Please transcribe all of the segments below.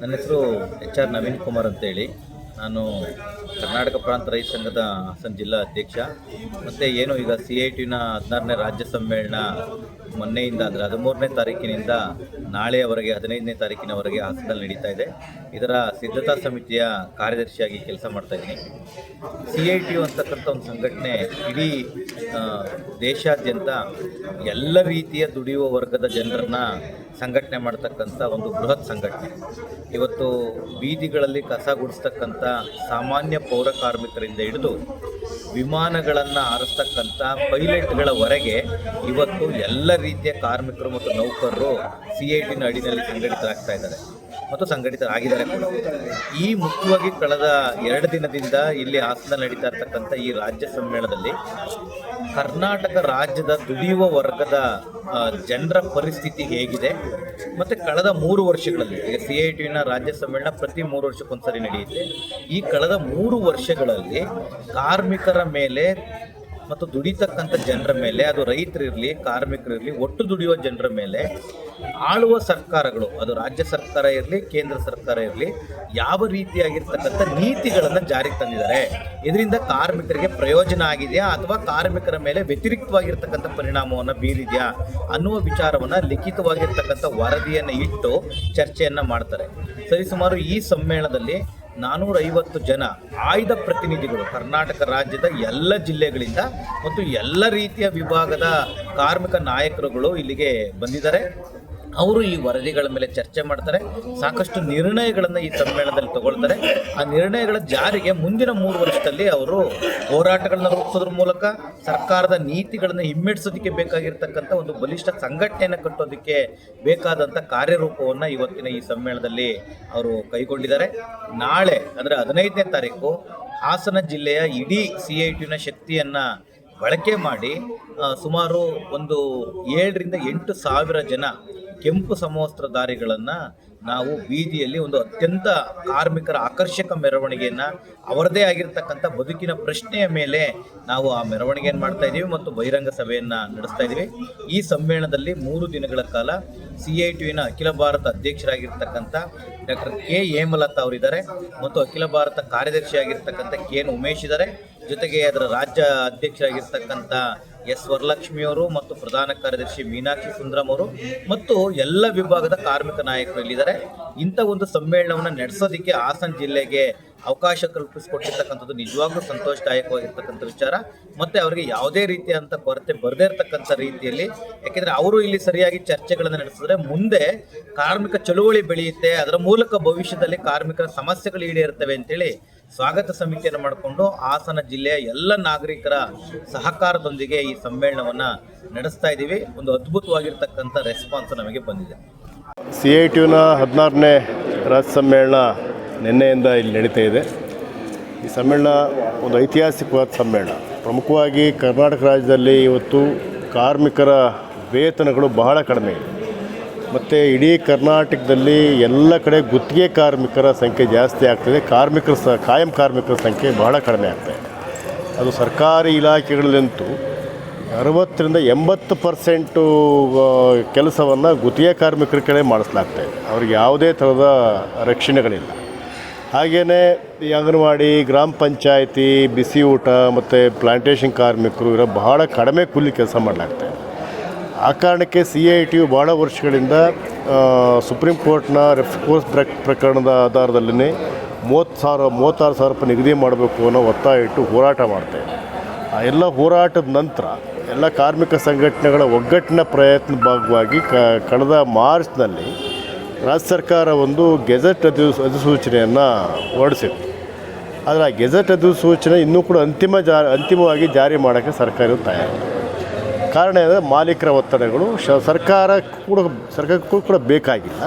ನನ್ನ ಹೆಸರು H R Naveen Kumar ಅಂತೇಳಿ. ನಾನು ಕರ್ನಾಟಕ ಪ್ರಾಂತ ರೈತ ಸಂಘದ ಹಾಸನ ಜಿಲ್ಲಾ ಅಧ್ಯಕ್ಷ. ಮತ್ತು ಏನು ಈಗ ಸಿ ಐ ಟಿನ ಹದಿನಾರನೇ ರಾಜ್ಯ ಸಮ್ಮೇಳನ ಮೊನ್ನೆಯಿಂದ ಅಂದರೆ ಹದಿಮೂರನೇ ತಾರೀಕಿನಿಂದ ನಾಳೆಯವರೆಗೆ, ಹದಿನೈದನೇ ತಾರೀಕಿನವರೆಗೆ ಹಾಸನದಲ್ಲಿ ನಡೀತಾ ಇದೆ. ಇದರ ಸಿದ್ಧತಾ ಸಮಿತಿಯ ಕಾರ್ಯದರ್ಶಿಯಾಗಿ ಕೆಲಸ ಮಾಡ್ತಾಯಿದ್ದೀನಿ ಸಿ ಐ ಟಿ ಅಂತಕ್ಕಂಥ ಒಂದು ಸಂಘಟನೆ ಇಡೀ ದೇಶಾದ್ಯಂತ ಎಲ್ಲ ರೀತಿಯ ದುಡಿಯುವ ವರ್ಗದ ಜನರನ್ನ ಸಂಘಟನೆ ಮಾಡ್ತಕ್ಕಂಥ ಒಂದು ಬೃಹತ್ ಸಂಘಟನೆ. ಇವತ್ತು ಬೀದಿಗಳಲ್ಲಿ ಕಸ ಗುಡಿಸ್ತಕ್ಕಂಥ ಸಾಮಾನ್ಯ ಪೌರ ಕಾರ್ಮಿಕರಿಂದ ಹಿಡಿದು ವಿಮಾನಗಳನ್ನು ಆರಿಸ್ತಕ್ಕಂಥ ಪೈಲಟ್ಗಳವರೆಗೆ ಇವತ್ತು ಎಲ್ಲ ರೀತಿಯ ಕಾರ್ಮಿಕರು ಮತ್ತು ನೌಕರರು ಸಿ ಐ ಟಿನ ಅಡಿನಲ್ಲಿ ಸಂಘಟಿತರಾಗ್ತಾ ಇದ್ದಾರೆ. ಮತ್ತು ಸಂಘಟಿತರಾಗಿದ್ದಾರೆ ಈ ಮುಖ್ಯವಾಗಿ ಕಳೆದ ಎರಡು ದಿನದಿಂದ ಇಲ್ಲಿ ಹಾಸನ ನಡೀತಾ ಇರ್ತಕ್ಕಂಥ ಈ ರಾಜ್ಯ ಸಮ್ಮೇಳನದಲ್ಲಿ ಕರ್ನಾಟಕ ರಾಜ್ಯದ ದುಡಿಯುವ ವರ್ಗದ ಜನರ ಪರಿಸ್ಥಿತಿ ಹೇಗಿದೆ. ಮತ್ತು ಕಳೆದ ಮೂರು ವರ್ಷಗಳಲ್ಲಿ ಈಗ ಸಿ ಐ ಟಿನ ರಾಜ್ಯ ಸಮ್ಮೇಳನ ಪ್ರತಿ ಮೂರು ವರ್ಷಕ್ಕೊಂದ್ಸರಿ ನಡೆಯುತ್ತೆ. ಈ ಕಳೆದ ಮೂರು ವರ್ಷಗಳಲ್ಲಿ ಕಾರ್ಮಿಕರ ಮೇಲೆ ಮತ್ತು ದುಡಿತಕ್ಕಂಥ ಜನರ ಮೇಲೆ, ಅದು ರೈತರಿರಲಿ ಕಾರ್ಮಿಕರಿರಲಿ ಒಟ್ಟು ದುಡಿಯುವ ಜನರ ಮೇಲೆ ಆಳುವ ಸರ್ಕಾರಗಳು, ಅದು ರಾಜ್ಯ ಸರ್ಕಾರ ಇರಲಿ, ಕೇಂದ್ರ ಸರ್ಕಾರ ಇರಲಿ, ಯಾವ ರೀತಿಯಾಗಿರ್ತಕ್ಕಂಥ ನೀತಿಗಳನ್ನು ಜಾರಿಗೆ ತಂದಿದ್ದಾರೆ. ಇದರಿಂದ ಕಾರ್ಮಿಕರಿಗೆ ಪ್ರಯೋಜನ ಆಗಿದೆಯಾ, ಅಥವಾ ಕಾರ್ಮಿಕರ ಮೇಲೆ ವ್ಯತಿರಿಕ್ತವಾಗಿರ್ತಕ್ಕಂಥ ಪರಿಣಾಮವನ್ನು ಬೀರಿದೆಯಾ ಅನ್ನುವ ವಿಚಾರವನ್ನು ಲಿಖಿತವಾಗಿರ್ತಕ್ಕಂಥ ವರದಿಯನ್ನು ಇಟ್ಟು ಚರ್ಚೆಯನ್ನು ಮಾಡ್ತಾರೆ. ಸರಿಸುಮಾರು ಈ ಸಮ್ಮೇಳನದಲ್ಲಿ ನಾನೂರ ಐವತ್ತು ಜನ ಆಯ್ದ ಪ್ರತಿನಿಧಿಗಳು ಕರ್ನಾಟಕ ರಾಜ್ಯದ ಎಲ್ಲ ಜಿಲ್ಲೆಗಳಿಂದ ಮತ್ತು ಎಲ್ಲ ರೀತಿಯ ವಿಭಾಗದ ಕಾರ್ಮಿಕ ನಾಯಕರುಗಳು ಇಲ್ಲಿಗೆ ಬಂದಿದ್ದಾರೆ. ಅವರು ಈ ವರದಿಗಳ ಮೇಲೆ ಚರ್ಚೆ ಮಾಡ್ತಾರೆ, ಸಾಕಷ್ಟು ನಿರ್ಣಯಗಳನ್ನು ಈ ಸಮ್ಮೇಳನದಲ್ಲಿ ತಗೊಳ್ತಾರೆ. ಆ ನಿರ್ಣಯಗಳ ಜಾರಿಗೆ ಮುಂದಿನ ಮೂರು ವರ್ಷದಲ್ಲಿ ಅವರು ಹೋರಾಟಗಳನ್ನ ರೂಪಿಸೋದ್ರ ಮೂಲಕ, ಸರ್ಕಾರದ ನೀತಿಗಳನ್ನು ಹಿಮ್ಮೆಟ್ಟಿಸೋದಕ್ಕೆ ಬೇಕಾಗಿರ್ತಕ್ಕಂಥ ಒಂದು ಬಲಿಷ್ಠ ಸಂಘಟನೆಯನ್ನು ಕಟ್ಟೋದಕ್ಕೆ ಬೇಕಾದಂಥ ಕಾರ್ಯರೂಪವನ್ನು ಇವತ್ತಿನ ಈ ಸಮ್ಮೇಳನದಲ್ಲಿ ಅವರು ಕೈಗೊಂಡಿದ್ದಾರೆ. ನಾಳೆ, ಅಂದರೆ ಹದಿನೈದನೇ ತಾರೀಕು, ಹಾಸನ ಜಿಲ್ಲೆಯ ಇಡೀ ಸಿ ಐ ಟಿನ ಶಕ್ತಿಯನ್ನು ಬಳಕೆ ಮಾಡಿ ಸುಮಾರು ಒಂದು ಏಳರಿಂದ ಎಂಟು ಸಾವಿರ ಜನ ಕೆಂಪು ಸಮವಸ್ತ್ರಧಾರಿಗಳನ್ನು ನಾವು ಬೀದಿಯಲ್ಲಿ ಒಂದು ಅತ್ಯಂತ ಕಾರ್ಮಿಕರ ಆಕರ್ಷಕ ಮೆರವಣಿಗೆಯನ್ನು, ಅವರದೇ ಆಗಿರ್ತಕ್ಕಂಥ ಬದುಕಿನ ಪ್ರಶ್ನೆಯ ಮೇಲೆ ನಾವು ಆ ಮೆರವಣಿಗೆಯನ್ನು ಮಾಡ್ತಾ ಇದ್ದೀವಿ ಮತ್ತು ಬಹಿರಂಗ ಸಭೆಯನ್ನು ನಡೆಸ್ತಾ ಇದ್ದೀವಿ. ಈ ಸಮ್ಮೇಳನದಲ್ಲಿ ಮೂರು ದಿನಗಳ ಕಾಲ ಸಿ ಐ ಟಿವಿನ ಅಖಿಲ ಭಾರತ ಅಧ್ಯಕ್ಷರಾಗಿರ್ತಕ್ಕಂಥ ಡಾಕ್ಟರ್ ಕೆ. ಹೇಮಲತಾ ಅವರಿದ್ದಾರೆ ಮತ್ತು ಅಖಿಲ ಭಾರತ ಕಾರ್ಯದರ್ಶಿಯಾಗಿರ್ತಕ್ಕಂಥ ಕೆ. ಎನ್. ಉಮೇಶ್ ಇದ್ದಾರೆ. ಜೊತೆಗೆ ಅದರ ರಾಜ್ಯ ಅಧ್ಯಕ್ಷರಾಗಿರ್ತಕ್ಕಂಥ ಎಸ್ ವರಲಕ್ಷ್ಮಿಯವರು ಮತ್ತು ಪ್ರಧಾನ ಕಾರ್ಯದರ್ಶಿ ಮೀನಾಕ್ಷಿ ಸುಂದರಂ ಅವರು ಮತ್ತು ಎಲ್ಲ ವಿಭಾಗದ ಕಾರ್ಮಿಕ ನಾಯಕರು ಇಲ್ಲಿದ್ದಾರೆ. ಇಂಥ ಒಂದು ಸಮ್ಮೇಳನವನ್ನು ನಡೆಸೋದಕ್ಕೆ ಹಾಸನ ಜಿಲ್ಲೆಗೆ ಅವಕಾಶ ಕಲ್ಪಿಸಿಕೊಟ್ಟಿರ್ತಕ್ಕಂಥದ್ದು ನಿಜವಾಗ್ಲೂ ಸಂತೋಷದಾಯಕವಾಗಿರ್ತಕ್ಕಂಥ ವಿಚಾರ. ಮತ್ತು ಅವರಿಗೆ ಯಾವುದೇ ರೀತಿಯಾದಂಥ ಕೊರತೆ ಬರದೇ ಇರತಕ್ಕಂಥ ರೀತಿಯಲ್ಲಿ, ಯಾಕೆಂದರೆ ಅವರು ಇಲ್ಲಿ ಸರಿಯಾಗಿ ಚರ್ಚೆಗಳನ್ನು ನಡೆಸಿದ್ರೆ ಮುಂದೆ ಕಾರ್ಮಿಕ ಚಳುವಳಿ ಬೆಳೆಯುತ್ತೆ, ಅದರ ಮೂಲಕ ಭವಿಷ್ಯದಲ್ಲಿ ಕಾರ್ಮಿಕರ ಸಮಸ್ಯೆಗಳು ಈಡೇರುತ್ತವೆ ಅಂತೇಳಿ ಸ್ವಾಗತ ಸಮಿತಿಯನ್ನು ಮಾಡಿಕೊಂಡು ಹಾಸನ ಜಿಲ್ಲೆಯ ಎಲ್ಲ ನಾಗರಿಕರ ಸಹಕಾರದೊಂದಿಗೆ ಈ ಸಮ್ಮೇಳನವನ್ನು ನಡೆಸ್ತಾ ಇದ್ದೀವಿ. ಒಂದು ಅದ್ಭುತವಾಗಿರ್ತಕ್ಕಂಥ ರೆಸ್ಪಾನ್ಸ್ ನಮಗೆ ಬಂದಿದೆ. ಸಿ ಐ ಟಿಯುನ ಹದಿನಾರನೇ ರಾಜ್ಯ ಸಮ್ಮೇಳನ ನಿನ್ನೆಯಿಂದ ಇಲ್ಲಿ ನಡೀತಾ ಇದೆ. ಈ ಸಮ್ಮೇಳನ ಒಂದು ಐತಿಹಾಸಿಕವಾದ ಸಮ್ಮೇಳನ. ಪ್ರಮುಖವಾಗಿ ಕರ್ನಾಟಕ ರಾಜ್ಯದಲ್ಲಿ ಇವತ್ತು ಕಾರ್ಮಿಕರ ವೇತನಗಳು ಬಹಳ ಕಡಿಮೆ. ಇದೆ ಮತ್ತು ಇಡೀ ಕರ್ನಾಟಕದಲ್ಲಿ ಎಲ್ಲ ಕಡೆ ಗುತ್ತಿಗೆ ಕಾರ್ಮಿಕರ ಸಂಖ್ಯೆ ಜಾಸ್ತಿ ಆಗ್ತದೆ. ಕಾರ್ಮಿಕರ ಸ, ಕಾಯಂ ಕಾರ್ಮಿಕರ ಸಂಖ್ಯೆ ಬಹಳ ಕಡಿಮೆ ಆಗ್ತಾಯಿದೆ ಅದು ಸರ್ಕಾರಿ ಇಲಾಖೆಗಳಲ್ಲಂತೂ ಅರವತ್ತರಿಂದ ಎಂಬತ್ತು ಪರ್ಸೆಂಟು ಕೆಲಸವನ್ನು ಗುತ್ತಿಗೆ ಕಾರ್ಮಿಕರ ಕಡೆ ಮಾಡಿಸ್ಲಾಗ್ತದೆ ಅವ್ರಿಗೆ ಯಾವುದೇ ಥರದ ರಕ್ಷಣೆಗಳಿಲ್ಲ. ಹಾಗೆಯೇ ಈ ಅಂಗನವಾಡಿ, ಗ್ರಾಮ ಪಂಚಾಯಿತಿ, ಬಿಸಿ ಊಟ ಮತ್ತು ಪ್ಲಾಂಟೇಷನ್ ಕಾರ್ಮಿಕರು ಇರೋ ಬಹಳ ಕಡಿಮೆ ಕೂಲಿ ಕೆಲಸ ಮಾಡಲಾಗ್ತಾ ಇದೆ. ಆ ಕಾರಣಕ್ಕೆ ಸಿ ಐ ಟಿ ಯು ಭಾಳ ವರ್ಷಗಳಿಂದ ಸುಪ್ರೀಂ ಕೋರ್ಟ್ನ ರೆಫ್ ಕೋರ್ಸ್ ಪ್ರಕರಣದ ಆಧಾರದಲ್ಲೇ ಮೂವತ್ತು ಸಾವಿರ, ಮೂವತ್ತಾರು ಸಾವಿರ ರೂಪಾಯಿ ನಿಗದಿ ಮಾಡಬೇಕು ಅನ್ನೋ ಒತ್ತಾಯ ಇಟ್ಟು ಹೋರಾಟ ಮಾಡ್ತೇವೆ ಆ ಎಲ್ಲ ಹೋರಾಟದ ನಂತರ ಎಲ್ಲ ಕಾರ್ಮಿಕ ಸಂಘಟನೆಗಳ ಒಗ್ಗಟ್ಟಿನ ಪ್ರಯತ್ನ ಭಾಗವಾಗಿ ಕ, ಕಳೆದ ಮಾರ್ಚ್ನಲ್ಲಿ ರಾಜ್ಯ ಸರ್ಕಾರ ಒಂದು ಗೆಜೆಟ್ ಅಧಿ ಅಧಿಸೂಚನೆಯನ್ನು ಹೊರಡಿಸಿತ್ತು. ಆದರೆ ಆ ಗೆಜೆಟ್ ಅಧಿಸೂಚನೆ ಇನ್ನೂ ಕೂಡ ಅಂತಿಮ ಜಾ, ಅಂತಿಮವಾಗಿ ಜಾರಿ ಮಾಡೋಕ್ಕೆ ಸರ್ಕಾರ ತಯಾರಿಲ್ಲ. ಕಾರಣ ಏನಂದರೆ ಮಾಲೀಕರ ಒತ್ತಡಗಳು, ಶ ಸರ್ಕಾರ ಕೂಡ ಸರ್ಕಾರಕ್ಕೂ ಕೂಡ ಬೇಕಾಗಿಲ್ಲ.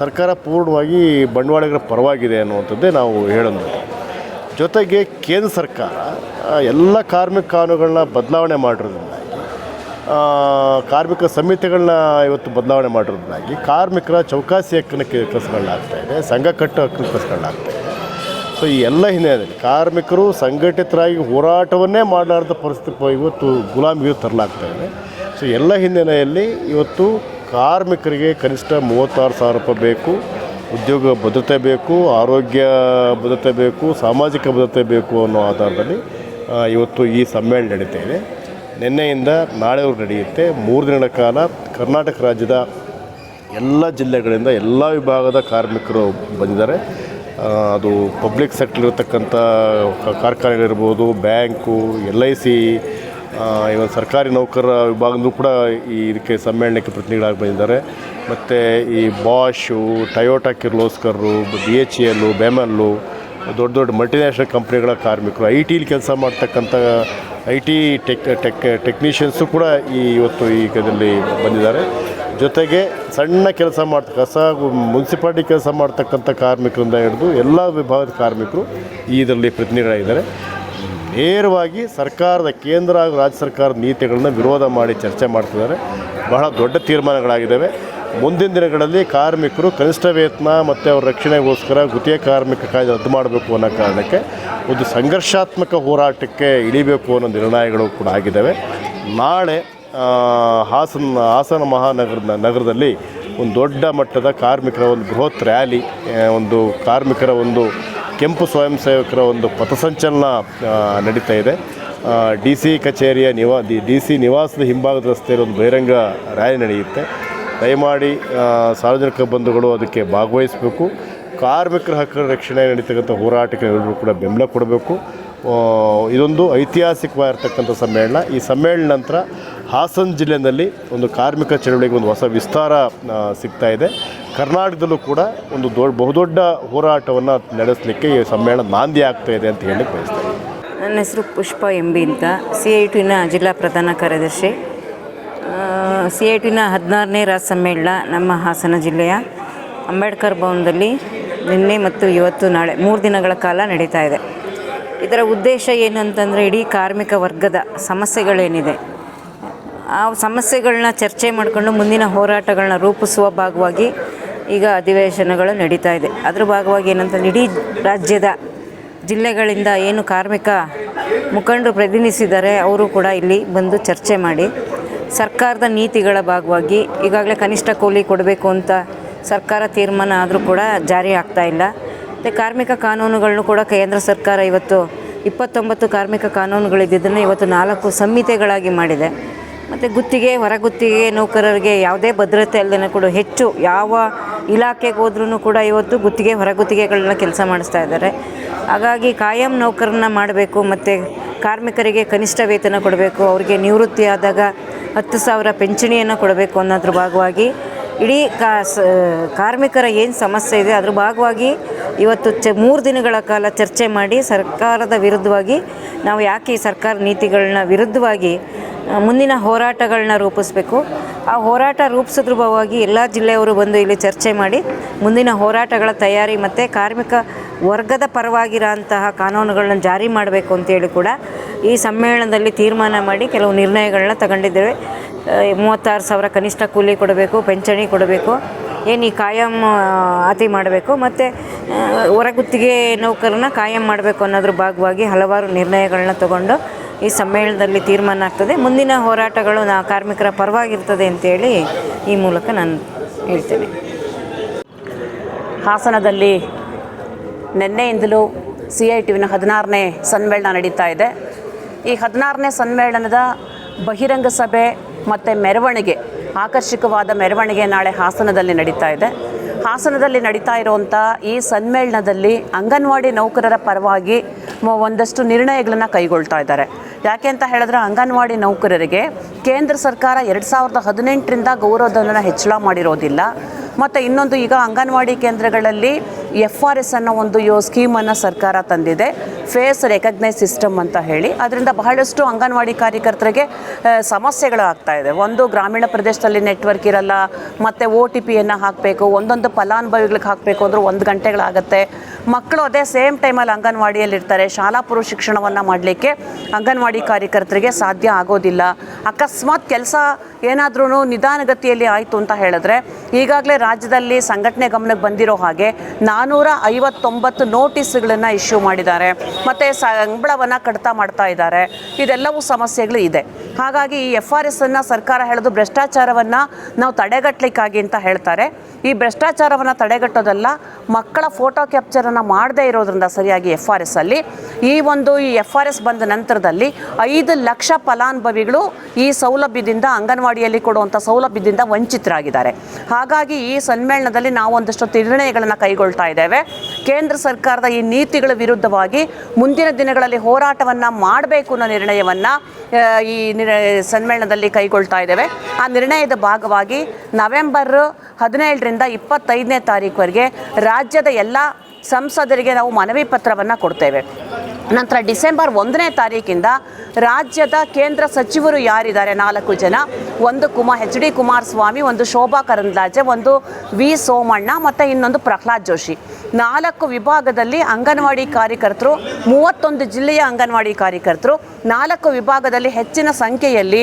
ಸರ್ಕಾರ ಪೂರ್ಣವಾಗಿ ಬಂಡವಾಳಗಳ ಪರವಾಗಿದೆ ಅನ್ನುವಂಥದ್ದೇ ನಾವು ಹೇಳೋದು. ಜೊತೆಗೆ ಕೇಂದ್ರ ಸರ್ಕಾರ ಎಲ್ಲ ಕಾರ್ಮಿಕ ಕಾನೂನುಗಳನ್ನ ಬದಲಾವಣೆ ಮಾಡಿರೋದ್ರಿಂದಾಗಿ ಕಾರ್ಮಿಕ ಸಂಹಿತೆಗಳನ್ನ ಇವತ್ತು ಬದಲಾವಣೆ ಮಾಡಿರೋದ್ರಿಂದಾಗಿ, ಕಾರ್ಮಿಕರ ಚೌಕಾಸಿ ಹಕ್ಕನ ಕೆಲಸಗಳನ್ನಾಗ್ತಾ ಇದೆ, ಸಂಘ ಕಟ್ಟೋ ಹಕ್ಕಿನ ಕೆಲಸಗಳನ್ನಾಗ್ತಾ ಇದೆ. ಸೊ, ಈ ಎಲ್ಲ ಹಿನ್ನೆಲೆಯಲ್ಲಿ ಕಾರ್ಮಿಕರು ಸಂಘಟಿತರಾಗಿ ಹೋರಾಟವನ್ನೇ ಮಾಡಲಾರ್ದ ಪರಿಸ್ಥಿತಿ ಇವತ್ತು ಗುಲಾಮಿಗೆ ತರಲಾಗ್ತಾ ಇದೆ. ಸೊ, ಎಲ್ಲ ಹಿನ್ನೆಲೆಯಲ್ಲಿ ಇವತ್ತು ಕಾರ್ಮಿಕರಿಗೆ ಕನಿಷ್ಠ ಮೂವತ್ತಾರು ಸಾವಿರ ರೂಪಾಯಿ ಬೇಕು, ಉದ್ಯೋಗ ಭದ್ರತೆ ಬೇಕು, ಆರೋಗ್ಯ ಭದ್ರತೆ ಬೇಕು, ಸಾಮಾಜಿಕ ಭದ್ರತೆ ಬೇಕು ಅನ್ನೋ ಆಧಾರದಲ್ಲಿ ಇವತ್ತು ಈ ಸಮ್ಮೇಳನ ನಡೀತಾ ಇದೆ. ನಿನ್ನೆಯಿಂದ ನಾಳೆವರೆಗೂ ನಡೆಯುತ್ತೆ. ಮೂರು ದಿನಗಳ ಕಾಲ ಕರ್ನಾಟಕ ರಾಜ್ಯದ ಎಲ್ಲ ಜಿಲ್ಲೆಗಳಿಂದ ಎಲ್ಲ ವಿಭಾಗದ ಕಾರ್ಮಿಕರು ಬಂದಿದ್ದಾರೆ. ಅದು ಪಬ್ಲಿಕ್ ಸೆಕ್ಟರ್ ಇರತಕ್ಕಂಥ ಕ- ಕಾರ್ಖಾನೆಗಳಿರ್ಬೋದು ಬ್ಯಾಂಕು ಎಲ್ ಐ ಸಿ ಇವನ್ ಸರ್ಕಾರಿ ನೌಕರರ ವಿಭಾಗದಲ್ಲೂ ಕೂಡ ಈ ಇದಕ್ಕೆ ಸಮ್ಮೇಳನಕ್ಕೆ ಪ್ರತಿನಿಧಿಗಳಾಗಿ ಬಂದಿದ್ದಾರೆ. ಮತ್ತು ಈ Bosch Toyota Kirloskar B H E L BEML ದೊಡ್ಡ ದೊಡ್ಡ ಮಲ್ಟಿನ್ಯಾಷನಲ್ ಕಂಪ್ನಿಗಳ ಕಾರ್ಮಿಕರು ಐ ಟಿಲಿ ಕೆಲಸ ಮಾಡ್ತಕ್ಕಂಥ I T tech tech technicians ಕೂಡ ಈ ಇವತ್ತು ಈ ಬಂದಿದ್ದಾರೆ. ಜೊತೆಗೆ ಸಣ್ಣ ಕೆಲಸ ಮಾಡ್ತ, ಕಸ, ಮುನ್ಸಿಪಾಲ್ಟಿ ಕೆಲಸ ಮಾಡ್ತಕ್ಕಂಥ ಕಾರ್ಮಿಕರಿಂದ ಹಿಡಿದು ಎಲ್ಲ ವಿಭಾಗದ ಕಾರ್ಮಿಕರು ಈ ಇದರಲ್ಲಿ ಪ್ರತಿನಿಧಿಗಳಾಗಿದ್ದಾರೆ. ನೇರವಾಗಿ ಸರ್ಕಾರದ, ಕೇಂದ್ರ ಹಾಗೂ ರಾಜ್ಯ ಸರ್ಕಾರದ ನೀತಿಗಳನ್ನ ವಿರೋಧ ಮಾಡಿ ಚರ್ಚೆ ಮಾಡ್ತಿದ್ದಾರೆ. ಬಹಳ ದೊಡ್ಡ ತೀರ್ಮಾನಗಳಾಗಿದ್ದಾವೆ. ಮುಂದಿನ ದಿನಗಳಲ್ಲಿ ಕಾರ್ಮಿಕರು ಕನಿಷ್ಠ ವೇತನ ಮತ್ತು ಅವರ ರಕ್ಷಣೆಗೋಸ್ಕರ ಗುತ್ತಿಗೆ ಕಾರ್ಮಿಕ ಕಾಯ್ದೆ ರದ್ದು ಮಾಡಬೇಕು ಅನ್ನೋ ಕಾರಣಕ್ಕೆ ಒಂದು ಸಂಘರ್ಷಾತ್ಮಕ ಹೋರಾಟಕ್ಕೆ ಇಳಿಬೇಕು ಅನ್ನೋ ನಿರ್ಣಯಗಳು ಕೂಡ ಆಗಿದ್ದಾವೆ. ನಾಳೆ ಹಾಸನ ಹಾಸನ ಮಹಾನಗರದ, ನಗರದಲ್ಲಿ ಒಂದು ದೊಡ್ಡ ಮಟ್ಟದ ಕಾರ್ಮಿಕರ ಒಂದು ಬೃಹತ್ ರ್ಯಾಲಿ ಒಂದು ಕಾರ್ಮಿಕರ ಒಂದು ಕೆಂಪು ಸ್ವಯಂ ಸೇವಕರ ಒಂದು ಪಥಸಂಚಲನ ನಡೀತಾ ಇದೆ. ಡಿ ಸಿ ಕಚೇರಿಯ ನಿವಾ, ಡಿ ಸಿ ನಿವಾಸದ ಹಿಂಭಾಗದ ರಸ್ತೆಯಲ್ಲಿ ಒಂದು ಬಹಿರಂಗ ರ್ಯಾಲಿ ನಡೆಯುತ್ತೆ. ದಯಮಾಡಿ ಸಾರ್ವಜನಿಕ ಬಂಧುಗಳು ಅದಕ್ಕೆ ಭಾಗವಹಿಸಬೇಕು. ಕಾರ್ಮಿಕರ ಹಕ್ಕುಗಳ ರಕ್ಷಣೆ ನಡೀತಕ್ಕಂಥ ಹೋರಾಟಕ್ಕೆ ಎಲ್ಲರೂ ಕೂಡ ಬೆಂಬಲ ಕೊಡಬೇಕು. ಇದೊಂದು ಐತಿಹಾಸಿಕವಾಗಿರ್ತಕ್ಕಂಥ ಸಮ್ಮೇಳನ. ಈ ಸಮ್ಮೇಳನ ನಂತರ ಹಾಸನ ಜಿಲ್ಲೆಯಲ್ಲಿ ಒಂದು ಕಾರ್ಮಿಕ ಚಳವಳಿಗೆ ಒಂದು ಹೊಸ ವಿಸ್ತಾರ ಸಿಗ್ತಾ ಇದೆ. ಕರ್ನಾಟಕದಲ್ಲೂ ಕೂಡ ಒಂದು ದೊಡ್ಡ, ಬಹುದೊಡ್ಡ ಹೋರಾಟವನ್ನು ನಡೆಸಲಿಕ್ಕೆ ಈ ಸಮ್ಮೇಳನ ನಾಂದಿ ಆಗ್ತಾ ಇದೆ ಅಂತ ಹೇಳಿ ಬಯಸ್ತೇನೆ ನನ್ನ ಹೆಸರು ಪುಷ್ಪ ಎಂಬಿ ಅಂತ. ಸಿ ಐ ಟಿನ ಜಿಲ್ಲಾ ಪ್ರಧಾನ ಕಾರ್ಯದರ್ಶಿ. ಸಿ ಐ ಟಿನ ಹದಿನಾರನೇ ರಾಜ್ ಸಮ್ಮೇಳನ ನಮ್ಮ ಹಾಸನ ಜಿಲ್ಲೆಯ ಅಂಬೇಡ್ಕರ್ ಭವನದಲ್ಲಿ ನಿನ್ನೆ ಮತ್ತು ಇವತ್ತು ನಾಳೆ ಮೂರು ದಿನಗಳ ಕಾಲ ನಡೀತಾ ಇದೆ. ಇದರ ಉದ್ದೇಶ ಏನಂತಂದರೆ ಇಡೀ ಕಾರ್ಮಿಕ ವರ್ಗದ ಸಮಸ್ಯೆಗಳೇನಿದೆ. ಆ ಸಮಸ್ಯೆಗಳನ್ನ ಚರ್ಚೆ ಮಾಡಿಕೊಂಡು ಮುಂದಿನ ಹೋರಾಟಗಳನ್ನ ರೂಪಿಸುವ ಭಾಗವಾಗಿ ಈಗ ಅಧಿವೇಶನಗಳು ನಡೀತಾ ಇದೆ. ಅದರ ಭಾಗವಾಗಿ ಏನಂತಂದ್ರೆ ಇಡೀ ರಾಜ್ಯದ ಜಿಲ್ಲೆಗಳಿಂದ ಏನು ಕಾರ್ಮಿಕ ಮುಖಂಡರು ಪ್ರತಿನಿಧಿಸಿದ್ದಾರೆ, ಅವರು ಕೂಡ ಇಲ್ಲಿ ಬಂದು ಚರ್ಚೆ ಮಾಡಿ ಸರ್ಕಾರದ ನೀತಿಗಳ ಭಾಗವಾಗಿ ಈಗಾಗಲೇ ಕನಿಷ್ಠ ಕೂಲಿ ಕೊಡಬೇಕು ಅಂತ ಸರ್ಕಾರ ತೀರ್ಮಾನ ಆದರೂ ಕೂಡ ಜಾರಿ ಆಗ್ತಾ ಇಲ್ಲ. ಮತ್ತು ಕಾರ್ಮಿಕ ಕಾನೂನುಗಳನ್ನು ಕೂಡ ಕೇಂದ್ರ ಸರ್ಕಾರ ಇವತ್ತು ಇಪ್ಪತ್ತೊಂಬತ್ತು ಕಾರ್ಮಿಕ ಕಾನೂನುಗಳಿದ್ದನ್ನು ಇವತ್ತು ನಾಲ್ಕು ಸಂಹಿತೆಗಳಾಗಿ ಮಾಡಿದೆ. ಮತ್ತು ಗುತ್ತಿಗೆ, ಹೊರಗುತ್ತಿಗೆ ನೌಕರರಿಗೆ ಯಾವುದೇ ಭದ್ರತೆ ಅಲ್ಲದೇ ಕೂಡ ಹೆಚ್ಚು ಯಾವ ಇಲಾಖೆಗೆ ಹೋದ್ರೂ ಕೂಡ ಇವತ್ತು ಗುತ್ತಿಗೆ, ಹೊರಗುತ್ತಿಗೆಗಳನ್ನ ಕೆಲಸ ಮಾಡಿಸ್ತಾ ಇದ್ದಾರೆ. ಹಾಗಾಗಿ ಕಾಯಂ ನೌಕರನ್ನ ಮಾಡಬೇಕು ಮತ್ತು ಕಾರ್ಮಿಕರಿಗೆ ಕನಿಷ್ಠ ವೇತನ ಕೊಡಬೇಕು, ಅವರಿಗೆ ನಿವೃತ್ತಿ ಆದಾಗ ಹತ್ತು ಸಾವಿರ ಪಿಂಚಣಿಯನ್ನು ಕೊಡಬೇಕು ಅನ್ನೋದ್ರ ಭಾಗವಾಗಿ ಇಡೀ ಕಾ ಕಾರ್ಮಿಕರ ಏನು ಸಮಸ್ಯೆ ಇದೆ ಅದ್ರ ಭಾಗವಾಗಿ ಇವತ್ತು ಚ, ಮೂರು ದಿನಗಳ ಕಾಲ ಚರ್ಚೆ ಮಾಡಿ ಸರ್ಕಾರದ ವಿರುದ್ಧವಾಗಿ ನಾವು ಯಾಕೆ ಸರ್ಕಾರ ನೀತಿಗಳನ್ನ ವಿರುದ್ಧವಾಗಿ ಮುಂದಿನ ಹೋರಾಟಗಳನ್ನ ರೂಪಿಸಬೇಕು. ಆ ಹೋರಾಟ ರೂಪಿಸಿದ್ರ ಭಾಗವಾಗಿ ಎಲ್ಲ ಜಿಲ್ಲೆಯವರು ಬಂದು ಇಲ್ಲಿ ಚರ್ಚೆ ಮಾಡಿ ಮುಂದಿನ ಹೋರಾಟಗಳ ತಯಾರಿ ಮತ್ತು ಕಾರ್ಮಿಕ ವರ್ಗದ ಪರವಾಗಿರೋಂತಹ ಕಾನೂನುಗಳನ್ನ ಜಾರಿ ಮಾಡಬೇಕು ಅಂತೇಳಿ ಕೂಡ ಈ ಸಮ್ಮೇಳನದಲ್ಲಿ ತೀರ್ಮಾನ ಮಾಡಿ ಕೆಲವು ನಿರ್ಣಯಗಳನ್ನ ತಗೊಂಡಿದ್ದೇವೆ. ಮೂವತ್ತಾರು ಸಾವಿರ ಕನಿಷ್ಠ ಕೂಲಿ ಕೊಡಬೇಕು, ಪಿಂಚಣಿ ಕೊಡಬೇಕು, ಏನು ಈ ಕಾಯಂ ಅತಿ ಮಾಡಬೇಕು ಮತ್ತು ಹೊರಗುತ್ತಿಗೆ ನೌಕರನ್ನ ಕಾಯಂ ಮಾಡಬೇಕು ಅನ್ನೋದ್ರ ಭಾಗವಾಗಿ ಹಲವಾರು ನಿರ್ಣಯಗಳನ್ನ ತಗೊಂಡು ಈ ಸಮ್ಮೇಳನದಲ್ಲಿ ತೀರ್ಮಾನ ಆಗ್ತದೆ. ಮುಂದಿನ ಹೋರಾಟಗಳು ನಾ ಕಾರ್ಮಿಕರ ಪರವಾಗಿರ್ತದೆ ಅಂತೇಳಿ ಈ ಮೂಲಕ ನಾನು ಹೇಳ್ತೇನೆ. ಹಾಸನದಲ್ಲಿ ನಿನ್ನೆಯಿಂದಲೂ ಸಿ ಐ ಟಿವಿನ ಹದಿನಾರನೇ ಸಮ್ಮೇಳನ ನಡೀತಾ ಇದೆ. ಈ ಹದಿನಾರನೇ ಸಮ್ಮೇಳನದ ಬಹಿರಂಗ ಸಭೆ ಮತ್ತು ಮೆರವಣಿಗೆ, ಆಕರ್ಷಕವಾದ ಮೆರವಣಿಗೆ ನಾಳೆ ಹಾಸನದಲ್ಲಿ ನಡೀತಾ ಇದೆ. ಹಾಸನದಲ್ಲಿ ನಡೀತಾ ಇರುವಂಥ ಈ ಸಮ್ಮೇಳನದಲ್ಲಿ ಅಂಗನವಾಡಿ ನೌಕರರ ಪರವಾಗಿ ಒಂದಷ್ಟು ನಿರ್ಣಯಗಳನ್ನು ಕೈಗೊಳ್ತಾ ಇದ್ದಾರೆ. ಯಾಕೆ ಅಂತ ಹೇಳಿದ್ರೆ ಅಂಗನವಾಡಿ ನೌಕರರಿಗೆ ಕೇಂದ್ರ ಸರ್ಕಾರ ಎರಡು ಸಾವಿರದ ಹದಿನೆಂಟರಿಂದ ಗೌರವಧನ ಹೆಚ್ಚಳ ಮಾಡಿರೋದಿಲ್ಲ. ಮತ್ತು ಇನ್ನೊಂದು ಈಗ ಅಂಗನವಾಡಿ ಕೇಂದ್ರಗಳಲ್ಲಿ ಎಫ್ ಆರ್ ಎಸ್ ಅನ್ನೋ ಒಂದು ಯೋ ಸ್ಕೀಮನ್ನು ಸರ್ಕಾರ ತಂದಿದೆ. ಫೇಸ್ ರೆಕಗ್ನೈಸ್ ಸಿಸ್ಟಮ್ ಅಂತ ಹೇಳಿ. ಅದರಿಂದ ಬಹಳಷ್ಟು ಅಂಗನವಾಡಿ ಕಾರ್ಯಕರ್ತರಿಗೆ ಸಮಸ್ಯೆಗಳು ಆಗ್ತಾ ಇದೆ. ಒಂದು ಗ್ರಾಮೀಣ ಪ್ರದೇಶದಲ್ಲಿ ನೆಟ್ವರ್ಕ್ ಇರಲ್ಲ, ಮತ್ತು ಓ ಟಿ ಪಿಯನ್ನು ಹಾಕಬೇಕು, ಒಂದೊಂದು ಫಲಾನುಭವಿಗಳಿಗೆ ಹಾಕಬೇಕು ಅಂದ್ರೆ ಒಂದು ಗಂಟೆಗಳಾಗುತ್ತೆ. ಮಕ್ಕಳು ಅದೇ ಸೇಮ್ ಟೈಮಲ್ಲಿ ಅಂಗನವಾಡಿಯಲ್ಲಿರ್ತಾರೆ. ಶಾಲಾ ಪೂರ್ವ ಶಿಕ್ಷಣವನ್ನು ಮಾಡಲಿಕ್ಕೆ ಅಂಗನವಾಡಿ ಕಾರ್ಯಕರ್ತರಿಗೆ ಸಾಧ್ಯ ಆಗೋದಿಲ್ಲ. ಅಕಸ್ಮಾತ್ ಕೆಲಸ ಏನಾದ್ರೂ ನಿಧಾನಗತಿಯಲ್ಲಿ ಆಯಿತು ಅಂತ ಹೇಳಿದ್ರೆ, ಈಗಾಗಲೇ ರಾಜ್ಯದಲ್ಲಿ ಸಂಘಟನೆ ಗಮನಕ್ಕೆ ಬಂದಿರೋ ಹಾಗೆ ನಾನ್ನೂರ ಐವತ್ತೊಂಬತ್ತು ನೋಟಿಸ್ಗಳನ್ನು ಇಶ್ಯೂ ಮಾಡಿದ್ದಾರೆ. ಮತ್ತು ಸಂಬಳವನ್ನು ಕಡಿತ ಮಾಡ್ತಾ ಇದ್ದಾರೆ. ಇದೆಲ್ಲವೂ ಸಮಸ್ಯೆಗಳು ಇದೆ. ಹಾಗಾಗಿ ಈ ಎಫ್ ಆರ್ ಎಸ್ ಅನ್ನು ಸರ್ಕಾರ ಹೇಳೋದು ಭ್ರಷ್ಟಾಚಾರವನ್ನು ನಾವು ತಡೆಗಟ್ಟಲಿಕ್ಕಾಗಿ ಅಂತ ಹೇಳ್ತಾರೆ. ಈ ಭ್ರಷ್ಟಾಚಾರವನ್ನು ತಡೆಗಟ್ಟೋದಲ್ಲ ಮಕ್ಕಳ ಫೋಟೋ ಕ್ಯಾಪ್ಚರನ್ನು ಮಾಡದೇ ಇರೋದ್ರಿಂದ ಸರಿಯಾಗಿ ಎಫ್ ಆರ್ ಎಸ್ ಅಲ್ಲಿ. ಈ ಒಂದು ಈ ಎಫ್ ಆರ್ ಎಸ್ ಬಂದ ನಂತರದಲ್ಲಿ ಐದು ಲಕ್ಷ ಫಲಾನುಭವಿಗಳು ಈ ಸೌಲಭ್ಯದಿಂದ ಅಂಗನವಾಡಿಯಲ್ಲಿ ಕೊಡುವಂಥ ಸೌಲಭ್ಯದಿಂದ ವಂಚಿತರಾಗಿದ್ದಾರೆ. ಹಾಗಾಗಿ ಈ ಸಮ್ಮೇಳನದಲ್ಲಿ ನಾವು ಒಂದಷ್ಟು ನಿರ್ಣಯಗಳನ್ನು ಕೈಗೊಳ್ತಾ ಇದ್ದೇವೆ. ಕೇಂದ್ರ ಸರ್ಕಾರದ ಈ ನೀತಿಗಳ ವಿರುದ್ಧವಾಗಿ ಮುಂದಿನ ದಿನಗಳಲ್ಲಿ ಹೋರಾಟವನ್ನು ಮಾಡಬೇಕು ಅನ್ನೋ ನಿರ್ಣಯವನ್ನು ಈ ಸಮ್ಮೇಳನದಲ್ಲಿ ಕೈಗೊಳ್ತಾ ಇದ್ದೇವೆ. ಆ ನಿರ್ಣಯದ ಭಾಗವಾಗಿ ನವೆಂಬರ್ ಹದಿನೇಳರಿಂದ ಇಪ್ಪತ್ತೈದನೇ ತಾರೀಕುವರೆಗೆ ರಾಜ್ಯದ ಎಲ್ಲ ಸಂಸದರಿಗೆ ನಾವು ಮನವಿ ಪತ್ರವನ್ನು ಕೊಡ್ತೇವೆ. ನಂತರ ಡಿಸೆಂಬರ್ ಒಂದನೇ ತಾರೀಕಿಂದ ರಾಜ್ಯದ ಕೇಂದ್ರ ಸಚಿವರು ಯಾರಿದ್ದಾರೆ? ನಾಲ್ಕು ಜನ. ಒಂದು ಕುಮಾರ್ ಎಚ್ ಡಿ ಕುಮಾರಸ್ವಾಮಿ, ಒಂದು ಶೋಭಾ ಕರಂದ್ಲಾಜೆ, ಒಂದು ವಿ ಸೋಮಣ್ಣ ಮತ್ತು ಇನ್ನೊಂದು ಪ್ರಹ್ಲಾದ್ ಜೋಶಿ. ನಾಲ್ಕು ವಿಭಾಗದಲ್ಲಿ ಅಂಗನವಾಡಿ ಕಾರ್ಯಕರ್ತರು, ಮೂವತ್ತೊಂದು ಜಿಲ್ಲೆಯ ಅಂಗನವಾಡಿ ಕಾರ್ಯಕರ್ತರು, ನಾಲ್ಕು ವಿಭಾಗದಲ್ಲಿ ಹೆಚ್ಚಿನ ಸಂಖ್ಯೆಯಲ್ಲಿ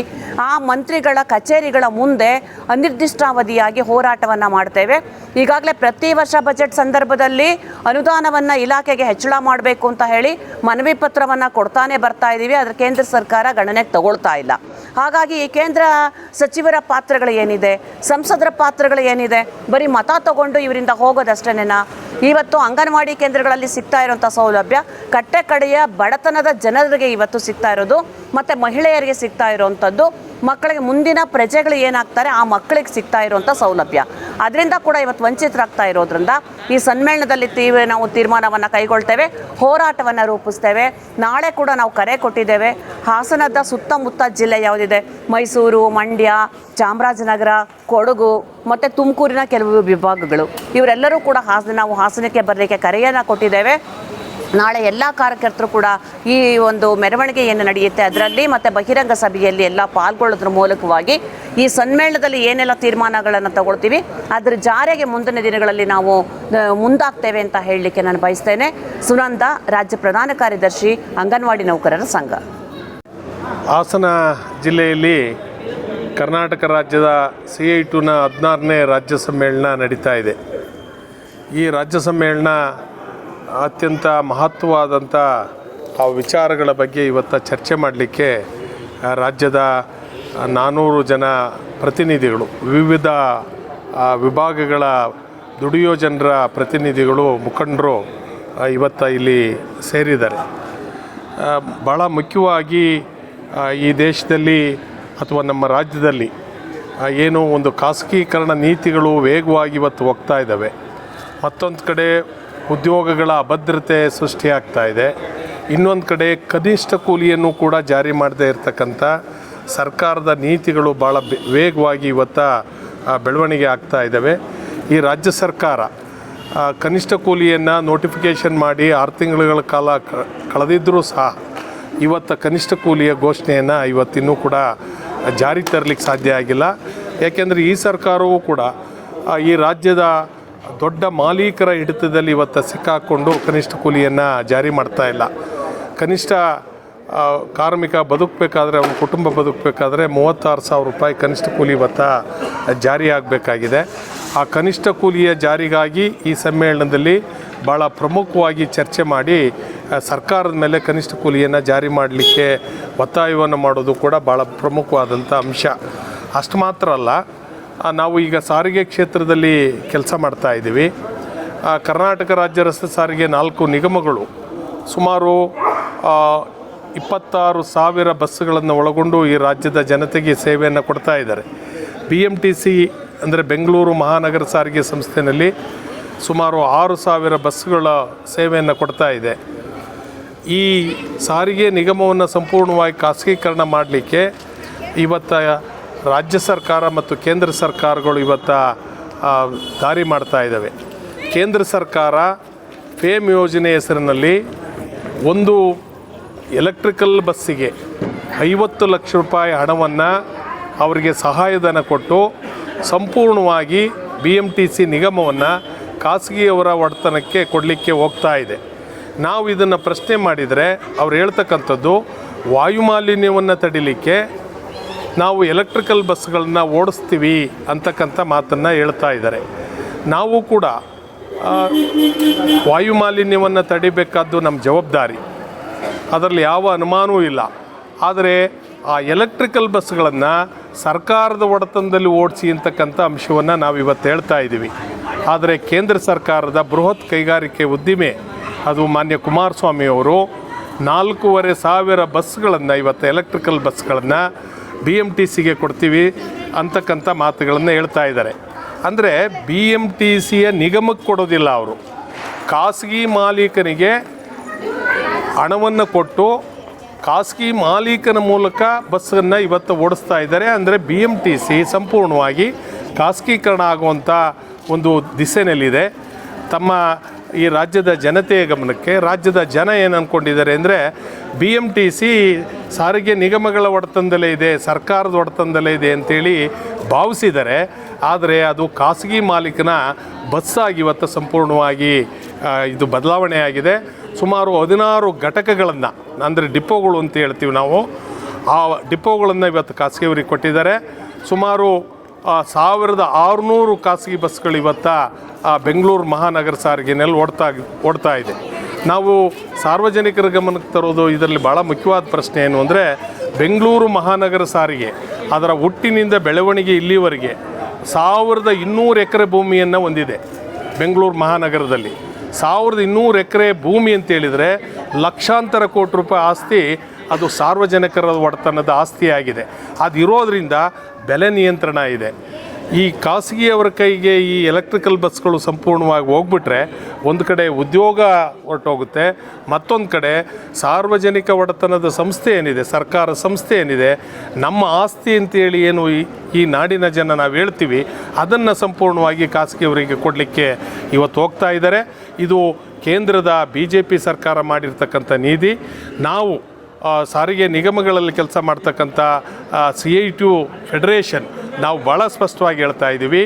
ಆ ಮಂತ್ರಿಗಳ ಕಚೇರಿಗಳ ಮುಂದೆ ಅನಿರ್ದಿಷ್ಟಾವಧಿಯಾಗಿ ಹೋರಾಟವನ್ನು ಮಾಡ್ತೇವೆ. ಈಗಾಗಲೇ ಪ್ರತಿ ವರ್ಷ ಬಜೆಟ್ ಸಂದರ್ಭದಲ್ಲಿ ಅನುದಾನವನ್ನು ಇಲಾಖೆಗೆ ಹೆಚ್ಚಳ ಮಾಡಬೇಕು ಅಂತ ಹೇಳಿ ಮನವಿ ಪತ್ರವನ್ನು ಕೊಡ್ತಾನೆ ಬರ್ತಾ ಇದ್ದೀವಿ ಆದರೆ ಕೇಂದ್ರ ಸರ್ಕಾರ ಗಣನೆಗೆ ತಗೊಳ್ತಾ ಇಲ್ಲ. ಹಾಗಾಗಿ ಈ ಕೇಂದ್ರ ಸಚಿವರ ಪಾತ್ರಗಳು ಏನಿದೆ, ಸಂಸದರ ಪಾತ್ರಗಳು ಏನಿದೆ, ಬರೀ ಮತ ತಗೊಂಡು ಇವರಿಂದ ಹೋಗೋದಷ್ಟೇನೇನಾ ಇವತ್ತು ಅಂಗನವಾಡಿ ಕೇಂದ್ರಗಳಲ್ಲಿ ಸಿಗ್ತಾ ಇರುವಂಥ ಸೌಲಭ್ಯ, ಕಟ್ಟೆ ಕಡೆಯ ಬಡತನದ ಜನರಿಗೆ ಇವತ್ತು ಸಿಗ್ತಾ ಇರೋದು, ಮತ್ತು ಮಹಿಳೆಯರಿಗೆ ಸಿಗ್ತಾ ಇರುವಂಥದ್ದು ಮಕ್ಕಳಿಗೆ ಮುಂದಿನ ಪ್ರಜೆಗಳು ಏನಾಗ್ತಾರೆ, ಆ ಮಕ್ಕಳಿಗೆ ಸಿಗ್ತಾ ಇರುವಂಥ ಸೌಲಭ್ಯ. ಅದರಿಂದ ಕೂಡ ಇವತ್ತು ವಂಚಿತರಾಗ್ತಾ ಇರೋದ್ರಿಂದ ಈ ಸಮ್ಮೇಳನದಲ್ಲಿ ತೀವ್ರ ನಾವು ತೀರ್ಮಾನವನ್ನು ಕೈಗೊಳ್ತೇವೆ, ಹೋರಾಟವನ್ನು ರೂಪಿಸ್ತೇವೆ. ನಾಳೆ ಕೂಡ ನಾವು ಕರೆ ಕೊಟ್ಟಿದ್ದೇವೆ. ಹಾಸನದ ಸುತ್ತಮುತ್ತ ಜಿಲ್ಲೆ ಯಾವುದಿದೆ ಮೈಸೂರು, ಮಂಡ್ಯ, ಚಾಮರಾಜನಗರ, ಕೊಡಗು ಮತ್ತು ತುಮಕೂರಿನ ಕೆಲವು ವಿಭಾಗಗಳು. ಇವರೆಲ್ಲರೂ ಕೂಡ ಹಾಸನ ನಾವು ಹಾಸನಕ್ಕೆ ಬರಲಿಕ್ಕೆ ಕರೆಯನ್ನು ಕೊಟ್ಟಿದ್ದೇವೆ. ನಾಳೆ ಎಲ್ಲ ಕಾರ್ಯಕರ್ತರು ಕೂಡ ಈ ಒಂದು ಮೆರವಣಿಗೆ ಏನು ನಡೆಯುತ್ತೆ. ಅದರಲ್ಲಿ ಮತ್ತು ಬಹಿರಂಗ ಸಭೆಯಲ್ಲಿ ಎಲ್ಲ ಪಾಲ್ಗೊಳ್ಳೋದ್ರ ಮೂಲಕವಾಗಿ ಈ ಸಮ್ಮೇಳನದಲ್ಲಿ ಏನೆಲ್ಲ ತೀರ್ಮಾನಗಳನ್ನು ತಗೊಳ್ತೀವಿ, ಅದರ ಜಾರಿಗೆ ಮುಂದಿನ ದಿನಗಳಲ್ಲಿ ನಾವು ಮುಂದಾಗ್ತೇವೆ ಅಂತ ಹೇಳಲಿಕ್ಕೆ ನಾನು ಬಯಸ್ತೇನೆ. ಸುನಂದ, ರಾಜ್ಯ ಪ್ರಧಾನ ಕಾರ್ಯದರ್ಶಿ, ಅಂಗನವಾಡಿ ನೌಕರರ ಸಂಘ. ಹಾಸನ ಜಿಲ್ಲೆಯಲ್ಲಿ ಕರ್ನಾಟಕ ರಾಜ್ಯದ ಸಿ ಐ ಟುನ ಹದಿನಾರನೇ ರಾಜ್ಯ ಸಮ್ಮೇಳನ ನಡೀತಾ ಇದೆ. ಈ ರಾಜ್ಯ ಸಮ್ಮೇಳನ ಅತ್ಯಂತ ಮಹತ್ವವಾದಂಥ ಆ ವಿಚಾರಗಳ ಬಗ್ಗೆ ಇವತ್ತು ಚರ್ಚೆ ಮಾಡಲಿಕ್ಕೆ ರಾಜ್ಯದ ನಾನ್ನೂರು ಜನ ಪ್ರತಿನಿಧಿಗಳು, ವಿವಿಧ ವಿಭಾಗಗಳ ದುಡಿಯೋ ಜನರ ಪ್ರತಿನಿಧಿಗಳು, ಮುಖಂಡರು ಇವತ್ತು ಇಲ್ಲಿ ಸೇರಿದ್ದಾರೆ. ಭಾಳ ಮುಖ್ಯವಾಗಿ ಈ ದೇಶದಲ್ಲಿ ಅಥವಾ ನಮ್ಮ ರಾಜ್ಯದಲ್ಲಿ ಏನು ಒಂದು ಖಾಸಗೀಕರಣ ನೀತಿಗಳು ವೇಗವಾಗಿ ಇವತ್ತು ಹೋಗ್ತಾ ಇದ್ದಾವೆ. ಮತ್ತೊಂದು ಕಡೆ ಉದ್ಯೋಗಗಳ ಅಭದ್ರತೆ ಸೃಷ್ಟಿಯಾಗ್ತಾ ಇದೆ. ಇನ್ನೊಂದು ಕಡೆ ಕನಿಷ್ಠ ಕೂಲಿಯನ್ನು ಕೂಡ ಜಾರಿ ಮಾಡದೇ ಇರತಕ್ಕಂಥ ಸರ್ಕಾರದ ನೀತಿಗಳು ಭಾಳ ವೇಗವಾಗಿ ಇವತ್ತು ಬೆಳವಣಿಗೆ ಆಗ್ತಾ ಇದ್ದಾವೆ. ಈ ರಾಜ್ಯ ಸರ್ಕಾರ ಕನಿಷ್ಠ ಕೂಲಿಯನ್ನು ನೋಟಿಫಿಕೇಷನ್ ಮಾಡಿ ಆರು ತಿಂಗಳುಗಳ ಕಾಲ ಕಳೆದಿದ್ದರೂ ಸಹ ಇವತ್ತು ಕನಿಷ್ಠ ಕೂಲಿಯ ಘೋಷಣೆಯನ್ನು ಇವತ್ತಿನ್ನೂ ಕೂಡ ಜಾರಿ ತರಲಿಕ್ಕೆ ಸಾಧ್ಯ ಆಗಿಲ್ಲ. ಯಾಕೆಂದರೆ ಈ ಸರ್ಕಾರವೂ ಕೂಡ ಈ ರಾಜ್ಯದ ದೊಡ್ಡ ಮಾಲೀಕರ ಹಿಡಿತದಲ್ಲಿ ಇವತ್ತು ಸಿಕ್ಕಾಕ್ಕೊಂಡು ಕನಿಷ್ಠ ಕೂಲಿಯನ್ನು ಜಾರಿ ಮಾಡ್ತಾ ಇಲ್ಲ. ಕನಿಷ್ಠ ಕಾರ್ಮಿಕ ಬದುಕಬೇಕಾದ್ರೆ, ಅವನ ಕುಟುಂಬ ಬದುಕಬೇಕಾದ್ರೆ ಮೂವತ್ತಾರು ಸಾವಿರ ರೂಪಾಯಿ ಕನಿಷ್ಠ ಕೂಲಿ ಭತ್ತ ಜಾರಿ ಆಗಬೇಕಾಗಿದೆ. ಆ ಕನಿಷ್ಠ ಕೂಲಿಯ ಜಾರಿಗಾಗಿ ಈ ಸಮ್ಮೇಳನದಲ್ಲಿ ಭಾಳ ಪ್ರಮುಖವಾಗಿ ಚರ್ಚೆ ಮಾಡಿ ಸರ್ಕಾರದ ಮೇಲೆ ಕನಿಷ್ಠ ಕೂಲಿಯನ್ನು ಜಾರಿ ಮಾಡಲಿಕ್ಕೆ ಒತ್ತಾಯವನ್ನು ಮಾಡೋದು ಕೂಡ ಭಾಳ ಪ್ರಮುಖವಾದಂಥ ಅಂಶ. ಅಷ್ಟು ಮಾತ್ರ ಅಲ್ಲ ನಾವು ಈಗ ಸಾರಿಗೆ ಕ್ಷೇತ್ರದಲ್ಲಿ ಕೆಲಸ ಮಾಡ್ತಾ ಇದ್ದೀವಿ. ಕರ್ನಾಟಕ ರಾಜ್ಯ ರಸ್ತೆ ಸಾರಿಗೆ ನಾಲ್ಕು ನಿಗಮಗಳು ಸುಮಾರು ಇಪ್ಪತ್ತಾರು ಸಾವಿರ ಬಸ್ಸುಗಳನ್ನು ಒಳಗೊಂಡು ಈ ರಾಜ್ಯದ ಜನತೆಗೆ ಸೇವೆಯನ್ನು ಕೊಡ್ತಾ ಇದ್ದಾರೆ. ಬಿ ಎಂ ಟಿ ಸಿ ಅಂದರೆ ಬೆಂಗಳೂರು ಮಹಾನಗರ ಸಾರಿಗೆ ಸಂಸ್ಥೆಯಲ್ಲಿ ಸುಮಾರು ಆರು ಸಾವಿರ ಬಸ್ಸುಗಳ ಸೇವೆಯನ್ನು ಕೊಡ್ತಾ ಇದೆ. ಈ ಸಾರಿಗೆ ನಿಗಮವನ್ನು ಸಂಪೂರ್ಣವಾಗಿ ಖಾಸಗೀಕರಣ ಮಾಡಲಿಕ್ಕೆ ಇವತ್ತ ರಾಜ್ಯ ಸರ್ಕಾರ ಮತ್ತು ಕೇಂದ್ರ ಸರ್ಕಾರಗಳು ಇವತ್ತ ದಾರಿ ಮಾಡ್ತಾ ಇದ್ದಾವೆ. ಕೇಂದ್ರ ಸರ್ಕಾರ ಫೇಮ್ ಯೋಜನೆ ಹೆಸರಿನಲ್ಲಿ ಒಂದು ಎಲೆಕ್ಟ್ರಿಕಲ್ ಬಸ್ಸಿಗೆ ಐವತ್ತು ಲಕ್ಷ ರೂಪಾಯಿ ಹಣವನ್ನು ಅವರಿಗೆ ಸಹಾಯಧನ ಕೊಟ್ಟು ಸಂಪೂರ್ಣವಾಗಿ ಬಿ ಎಂ ಟಿ ಸಿ ನಿಗಮವನ್ನು ಖಾಸಗಿಯವರ ಒಡೆತನಕ್ಕೆ ಕೊಡಲಿಕ್ಕೆ ಹೋಗ್ತಾ ಇದೆ. ನಾವು ಇದನ್ನು ಪ್ರಶ್ನೆ ಮಾಡಿದರೆ ಅವ್ರು ಹೇಳ್ತಕ್ಕಂಥದ್ದು ವಾಯುಮಾಲಿನ್ಯವನ್ನು ತಡಿಲಿಕ್ಕೆ ನಾವು ಎಲೆಕ್ಟ್ರಿಕಲ್ ಬಸ್ಗಳನ್ನ ಓಡಿಸ್ತೀವಿ ಅಂತಕ್ಕಂಥ ಮಾತನ್ನು ಹೇಳ್ತಾ ಇದ್ದಾರೆ. ನಾವು ಕೂಡ ವಾಯುಮಾಲಿನ್ಯವನ್ನು ತಡಿಬೇಕಾದ್ದು ನಮ್ಮ ಜವಾಬ್ದಾರಿ. ಅದರಲ್ಲಿ ಯಾವ ಅನುಮಾನವೂ ಇಲ್ಲ. ಆದರೆ ಆ ಎಲೆಕ್ಟ್ರಿಕಲ್ ಬಸ್ಗಳನ್ನು ಸರ್ಕಾರದ ಒಡೆತನದಲ್ಲಿ ಓಡಿಸಿ ಅಂತಕ್ಕಂಥ ಅಂಶವನ್ನು ನಾವು ಇವತ್ತು ಹೇಳ್ತಾ ಇದ್ದೀವಿ ಆದರೆ ಕೇಂದ್ರ ಸರ್ಕಾರದ ಬೃಹತ್ ಕೈಗಾರಿಕೆ ಉದ್ದಿಮೆ ಅದು ಮಾನ್ಯ ಕುಮಾರಸ್ವಾಮಿ ಅವರು ನಾಲ್ಕೂವರೆ ಸಾವಿರ ಬಸ್ಗಳನ್ನು, ಇವತ್ತು ಎಲೆಕ್ಟ್ರಿಕಲ್ ಬಸ್ಗಳನ್ನು ಬಿ ಎಂ ಟಿ ಸಿಗೆ ಕೊಡ್ತೀವಿ ಅಂತಕ್ಕಂಥ ಮಾತುಗಳನ್ನು ಹೇಳ್ತಾ ಇದ್ದಾರೆ. ಅಂದರೆ ಬಿ ಎಂ ಟಿ ಸಿಯ ನಿಗಮಕ್ಕೆ ಕೊಡೋದಿಲ್ಲ ಅವರು. ಖಾಸಗಿ ಮಾಲೀಕನಿಗೆ ಹಣವನ್ನು ಕೊಟ್ಟು ಖಾಸಗಿ ಮಾಲೀಕನ ಮೂಲಕ ಬಸ್ಸನ್ನು ಇವತ್ತು ಓಡಿಸ್ತಾ ಇದ್ದಾರೆ. ಅಂದರೆ ಬಿ ಎಂ ಟಿ ಸಿ ಸಂಪೂರ್ಣವಾಗಿ ಖಾಸಗೀಕರಣ ಆಗುವಂಥ ಒಂದು ದಿಸೆಯಲ್ಲಿದೆ ತಮ್ಮ ಈ ರಾಜ್ಯದ ಜನತೆಯ ಗಮನಕ್ಕೆ ರಾಜ್ಯದ ಜನ ಏನು ಅಂದ್ಕೊಂಡಿದ್ದಾರೆ ಅಂದರೆ ಬಿ ಎಂ ಟಿ ಸಿ ಸಾರಿಗೆ ನಿಗಮಗಳ ಒಡೆತನದಲ್ಲೇ ಇದೆ, ಸರ್ಕಾರದ ಒಡೆತನದಲ್ಲೇ ಇದೆ ಅಂತೇಳಿ ಭಾವಿಸಿದ್ದಾರೆ. ಆದರೆ ಅದು ಖಾಸಗಿ ಮಾಲೀಕನ ಬಸ್ಸಾಗಿ ಇವತ್ತು ಸಂಪೂರ್ಣವಾಗಿ ಇದು ಬದಲಾವಣೆ ಆಗಿದೆ. ಸುಮಾರು ಹದಿನಾರು ಘಟಕಗಳನ್ನು, ಅಂದರೆ ಡಿಪೋಗಳು ಅಂತ ಹೇಳ್ತೀವಿ ನಾವು, ಆ ಡಿಪೋಗಳನ್ನು ಇವತ್ತು ಖಾಸಗಿಯವರಿಗೆ ಕೊಟ್ಟಿದ್ದಾರೆ. ಸುಮಾರು ಸಾವಿರದ ಆರುನೂರು ಖಾಸಗಿ ಬಸ್ಗಳು ಇವತ್ತು ಬೆಂಗಳೂರು ಮಹಾನಗರ ಸಾರಿಗೆನಲ್ಲಿ ಓಡ್ತಾ ಓಡ್ತಾ ಇದೆ. ನಾವು ಸಾರ್ವಜನಿಕರ ಗಮನಕ್ಕೆ ತರೋದು ಇದರಲ್ಲಿ ಭಾಳ ಮುಖ್ಯವಾದ ಪ್ರಶ್ನೆ ಏನು ಅಂದರೆ, ಬೆಂಗಳೂರು ಮಹಾನಗರ ಸಾರಿಗೆ ಅದರ ಹುಟ್ಟಿನಿಂದ ಬೆಳವಣಿಗೆ ಇಲ್ಲಿವರೆಗೆ ಸಾವಿರದ ಇನ್ನೂರು ಎಕರೆ ಭೂಮಿಯನ್ನು ಹೊಂದಿದೆ ಬೆಂಗಳೂರು ಮಹಾನಗರದಲ್ಲಿ. ಸಾವಿರದ ಇನ್ನೂರು ಎಕರೆ ಭೂಮಿ ಅಂತ ಹೇಳಿದರೆ ಲಕ್ಷಾಂತರ ಕೋಟಿ ರೂಪಾಯಿ ಆಸ್ತಿ ಅದು ಸಾರ್ವಜನಿಕರ ಒಡೆತನದ ಆಸ್ತಿಯಾಗಿದೆ. ಅದು ಇರೋದ್ರಿಂದ ಬೆಲೆ ನಿಯಂತ್ರಣ ಇದೆ. ಈ ಖಾಸಗಿಯವರ ಕೈಗೆ ಈ ಎಲೆಕ್ಟ್ರಿಕಲ್ ಬಸ್ಗಳು ಸಂಪೂರ್ಣವಾಗಿ ಹೋಗ್ಬಿಟ್ರೆ ಒಂದು ಕಡೆ ಉದ್ಯೋಗ ಹೊರಟೋಗುತ್ತೆ, ಮತ್ತೊಂದು ಕಡೆ ಸಾರ್ವಜನಿಕ ಒಡೆತನದ ಸಂಸ್ಥೆ ಏನಿದೆ, ಸರ್ಕಾರ ಸಂಸ್ಥೆ ಏನಿದೆ, ನಮ್ಮ ಆಸ್ತಿ ಅಂತೇಳಿ ಏನು ಈ ನಾಡಿನ ಜನ ನಾವು ಹೇಳ್ತೀವಿ, ಅದನ್ನು ಸಂಪೂರ್ಣವಾಗಿ ಖಾಸಗಿಯವರಿಗೆ ಕೊಡಲಿಕ್ಕೆ ಇವತ್ತು ಹೋಗ್ತಾ ಇದ್ದಾರೆ. ಇದು ಕೇಂದ್ರದ ಬಿ ಜೆ ಪಿ ಸರ್ಕಾರ ಮಾಡಿರ್ತಕ್ಕಂಥ ನೀತಿ. ನಾವು ಸಾರಿಗೆ ನಿಗಮಗಳಲ್ಲಿ ಕೆಲಸ ಮಾಡ್ತಕ್ಕಂಥ ಸಿ ಐ ಟು ಫೆಡರೇಷನ್ ನಾವು ಭಾಳ ಸ್ಪಷ್ಟವಾಗಿ ಹೇಳ್ತಾ ಇದ್ದೀವಿ.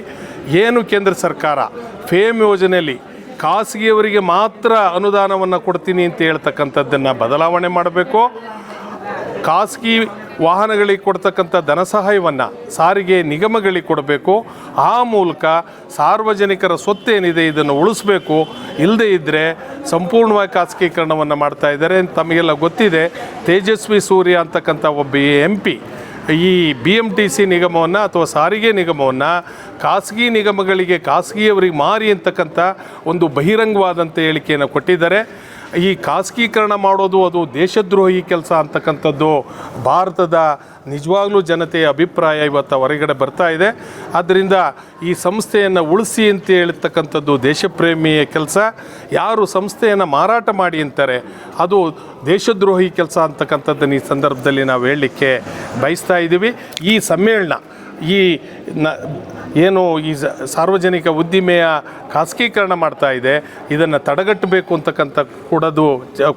ಏನು ಕೇಂದ್ರ ಸರ್ಕಾರ ಫೇಮ್ ಯೋಜನೆಯಲ್ಲಿ ಖಾಸಗಿಯವರಿಗೆ ಮಾತ್ರ ಅನುದಾನವನ್ನು ಕೊಡ್ತೀನಿ ಅಂತ ಹೇಳ್ತಕ್ಕಂಥದ್ದನ್ನು ಬದಲಾವಣೆ ಮಾಡಬೇಕು. ಖಾಸಗಿ ವಾಹನಗಳಿಗೆ ಕೊಡ್ತಕ್ಕಂಥ ಧನ ಸಹಾಯವನ್ನು ಸಾರಿಗೆ ನಿಗಮಗಳಿಗೆ ಕೊಡಬೇಕು. ಆ ಮೂಲಕ ಸಾರ್ವಜನಿಕರ ಸ್ವತ್ತೇನಿದೆ ಇದನ್ನು ಉಳಿಸ್ಬೇಕು. ಇಲ್ಲದೇ ಇದ್ದರೆ ಸಂಪೂರ್ಣವಾಗಿ ಖಾಸಗೀಕರಣವನ್ನು ಮಾಡ್ತಾ ಇದ್ದಾರೆ ತಮಗೆಲ್ಲ ಗೊತ್ತಿದೆ. ತೇಜಸ್ವಿ ಸೂರ್ಯ ಅಂತಕ್ಕಂಥ ಒಬ್ಬ ಎಂ ಈ ಬಿ ಎಂ ಟಿ ಸಿ ನಿಗಮವನ್ನು ಅಥವಾ ಸಾರಿಗೆ ನಿಗಮವನ್ನು ಖಾಸಗಿ ನಿಗಮಗಳಿಗೆ ಖಾಸಗಿಯವರಿಗೆ ಮಾರಿ ಅಂತಕ್ಕಂಥ ಒಂದು ಬಹಿರಂಗವಾದಂಥ ಹೇಳಿಕೆಯನ್ನು ಕೊಟ್ಟಿದ್ದಾರೆ. ಈ ಖಾಸಗೀಕರಣ ಮಾಡೋದು ಅದು ದೇಶದ್ರೋಹಿ ಕೆಲಸ ಅಂತಕ್ಕಂಥದ್ದು. ಭಾರತದ ನಿಜವಾಗ್ಲೂ ಜನತೆಯ ಅಭಿಪ್ರಾಯ ಇವತ್ತು ಹೊರಗಡೆ ಬರ್ತಾ ಇದೆ. ಆದ್ದರಿಂದ ಈ ಸಂಸ್ಥೆಯನ್ನು ಉಳಿಸಿ ಅಂತ ಹೇಳ್ತಕ್ಕಂಥದ್ದು ದೇಶಪ್ರೇಮಿಯ ಕೆಲಸ. ಯಾರು ಸಂಸ್ಥೆಯನ್ನು ಮಾರಾಟ ಮಾಡಿ ಅಂತಾರೆ, ಅದು ದೇಶದ್ರೋಹಿ ಕೆಲಸ ಅಂತಕ್ಕಂಥದ್ದನ್ನು ಈ ಸಂದರ್ಭದಲ್ಲಿ ನಾವು ಹೇಳಲಿಕ್ಕೆ ಬಯಸ್ತಾ ಇದ್ದೀವಿ ಈ ಸಮ್ಮೇಳನ ಈ ನ ಏನು ಈ ಸಾರ್ವಜನಿಕ ಉದ್ದಿಮೆಯ ಖಾಸಗೀಕರಣ ಮಾಡ್ತಾ ಇದೆ, ಇದನ್ನು ತಡೆಗಟ್ಟಬೇಕು ಅಂತಕ್ಕಂಥ ಕೂಡದು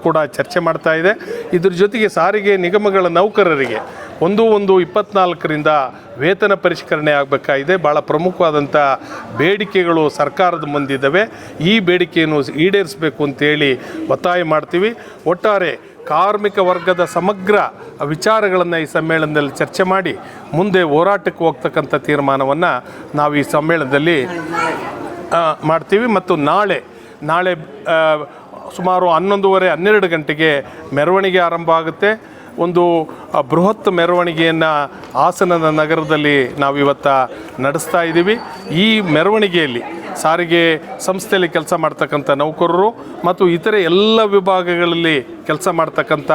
ಕೂಡ ಚರ್ಚೆ ಮಾಡ್ತಾ ಇದೆ. ಇದ್ರ ಜೊತೆಗೆ ಸಾರಿಗೆ ನಿಗಮಗಳ ನೌಕರರಿಗೆ ಒಂದು ಒಂದು ಇಪ್ಪತ್ನಾಲ್ಕರಿಂದ ವೇತನ ಪರಿಷ್ಕರಣೆ ಆಗಬೇಕಾಗಿದೆ. ಭಾಳ ಪ್ರಮುಖವಾದಂಥ ಬೇಡಿಕೆಗಳು ಸರ್ಕಾರದ ಮುಂದಿದ್ದಾವೆ. ಈ ಬೇಡಿಕೆಯನ್ನು ಈಡೇರಿಸಬೇಕು ಅಂತೇಳಿ ಒತ್ತಾಯ ಮಾಡ್ತೀವಿ. ಒಟ್ಟಾರೆ ಕಾರ್ಮಿಕ ವರ್ಗದ ಸಮಗ್ರ ವಿಚಾರಗಳನ್ನು ಈ ಸಮ್ಮೇಳನದಲ್ಲಿ ಚರ್ಚೆ ಮಾಡಿ ಮುಂದೆ ಹೋರಾಟಕ್ಕೆ ಹೋಗ್ತಕ್ಕಂಥ ತೀರ್ಮಾನವನ್ನು ನಾವು ಈ ಸಮ್ಮೇಳನದಲ್ಲಿ ಮಾಡ್ತೀವಿ ಮತ್ತು ನಾಳೆ ನಾಳೆ ಸುಮಾರು ಹನ್ನೊಂದುವರೆ, ಹನ್ನೆರಡು ಗಂಟೆಗೆ ಮೆರವಣಿಗೆ ಆರಂಭ ಆಗುತ್ತೆ. ಒಂದು ಬೃಹತ್ ಮೆರವಣಿಗೆಯನ್ನು ಹಾಸನದ ನಗರದಲ್ಲಿ ನಾವು ಇವತ್ತ ನಡೆಸ್ತಾ ಇದ್ದೀವಿ ಈ ಮೆರವಣಿಗೆಯಲ್ಲಿ ಸಾರಿಗೆ ಸಂಸ್ಥೆಯಲ್ಲಿ ಕೆಲಸ ಮಾಡ್ತಕ್ಕಂಥ ನೌಕರರು ಮತ್ತು ಇತರೆ ಎಲ್ಲ ವಿಭಾಗಗಳಲ್ಲಿ ಕೆಲಸ ಮಾಡ್ತಕ್ಕಂಥ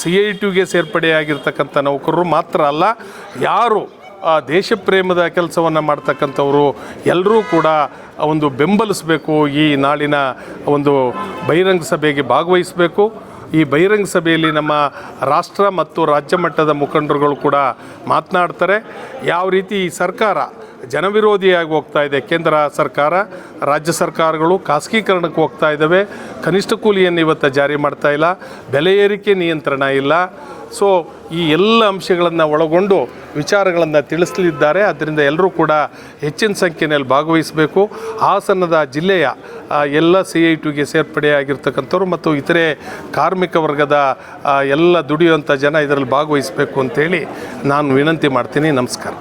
ಸಿ ಐ ಟಿಗೆ ಸೇರ್ಪಡೆಯಾಗಿರ್ತಕ್ಕಂಥ ನೌಕರರು ಮಾತ್ರ ಅಲ್ಲ, ಯಾರು ದೇಶ ಪ್ರೇಮದ ಕೆಲಸವನ್ನು ಮಾಡ್ತಕ್ಕಂಥವರು ಎಲ್ಲರೂ ಕೂಡ ಒಂದು ಬೆಂಬಲಿಸಬೇಕು, ಈ ನಾಳಿನ ಒಂದು ಬಹಿರಂಗ ಸಭೆಗೆ ಭಾಗವಹಿಸಬೇಕು. ಈ ಬಹಿರಂಗ ಸಭೆಯಲ್ಲಿ ನಮ್ಮ ರಾಷ್ಟ್ರ ಮತ್ತು ರಾಜ್ಯ ಮಟ್ಟದ ಮುಖಂಡರುಗಳು ಕೂಡ ಮಾತನಾಡ್ತಾರೆ. ಯಾವ ರೀತಿ ಈ ಸರ್ಕಾರ ಜನವಿರೋಧಿಯಾಗಿ ಹೋಗ್ತಾ ಇದೆ ಕೇಂದ್ರ ಸರ್ಕಾರ, ರಾಜ್ಯ ಸರ್ಕಾರಗಳು ಖಾಸಗೀಕರಣಕ್ಕೆ ಹೋಗ್ತಾ ಇದ್ದಾವೆ. ಕನಿಷ್ಠ ಕೂಲಿಯನ್ನು ಇವತ್ತು ಜಾರಿ ಮಾಡ್ತಾ ಇಲ್ಲ. ಬೆಲೆ ಏರಿಕೆ ನಿಯಂತ್ರಣ ಇಲ್ಲ. ಸೊ ಈ ಎಲ್ಲ ಅಂಶಗಳನ್ನು ಒಳಗೊಂಡು ವಿಚಾರಗಳನ್ನು ತಿಳಿಸಲಿದ್ದಾರೆ. ಅದರಿಂದ ಎಲ್ಲರೂ ಕೂಡ ಹೆಚ್ಚಿನ ಸಂಖ್ಯೆಯಲ್ಲಿ ಭಾಗವಹಿಸಬೇಕು. ಹಾಸನದ ಜಿಲ್ಲೆಯ ಎಲ್ಲ ಸಿ ಐ ಟಿಗೆ ಸೇರ್ಪಡೆಯಾಗಿರ್ತಕ್ಕಂಥವ್ರು ಮತ್ತು ಇತರೆ ಕಾರ್ಮಿಕ ವರ್ಗದ ಎಲ್ಲ ದುಡಿಯುವಂಥ ಜನ ಇದರಲ್ಲಿ ಭಾಗವಹಿಸಬೇಕು ಅಂತೇಳಿ ನಾನು ವಿನಂತಿ ಮಾಡ್ತೀನಿ. ನಮಸ್ಕಾರ.